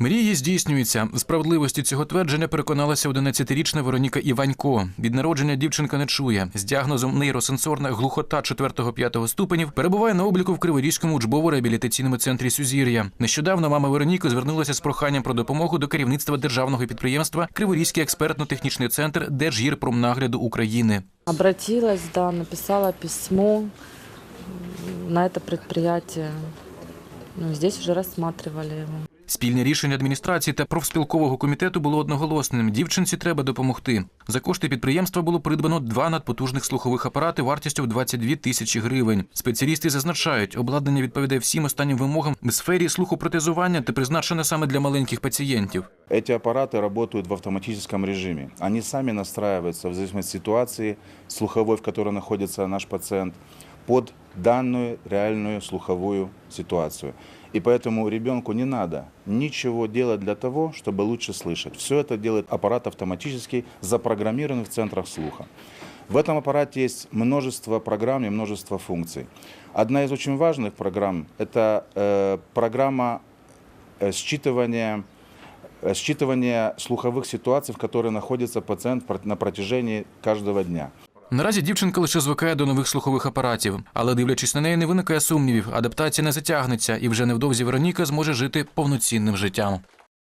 Мрії здійснюються. Справедливості цього твердження переконалася 11-річна Вероніка Іванько. Від народження дівчинка не чує. З діагнозом нейросенсорна глухота 4-5 ступенів перебуває на обліку в Криворізькому учбово-реабілітаційному центрі Сюзір'я. Нещодавно мама Вероніки звернулася з проханням про допомогу до керівництва державного підприємства Криворізький експертно-технічний центр Держгірпромнагляду України. Обратилась, да, написала письмо на это предприятие. Ну, здесь уже рассматривали его. Спільне рішення адміністрації та профспілкового комітету було одноголосним. Дівчинці треба допомогти. За кошти підприємства було придбано два надпотужних слухових апарати вартістю в 22 тисячі гривень. Спеціалісти зазначають, обладнання відповідає всім останнім вимогам в сфері слухопротезування та призначене саме для маленьких пацієнтів. Эти аппараты работают в автоматическом режиме. Они сами настраиваются в зависимости от ситуации слуховой, в которой находится наш пациент, под данную реальную слуховую ситуацию. И поэтому ребенку не надо ничего делать для того, чтобы лучше слышать. Все это делает аппарат автоматически, запрограммированный в центрах слуха. В этом аппарате есть множество программ и множество функций. Одна из очень важных программ – это э, программа э, считывания э, считывание слуховых ситуаций, в которой находится пациент на протяжении каждого дня. Наразі дівчинка лише звикає до нових слухових апаратів, але дивлячись на неї, не виникає сумнівів. Адаптація не затягнеться, і вже невдовзі Вероніка зможе жити повноцінним життям.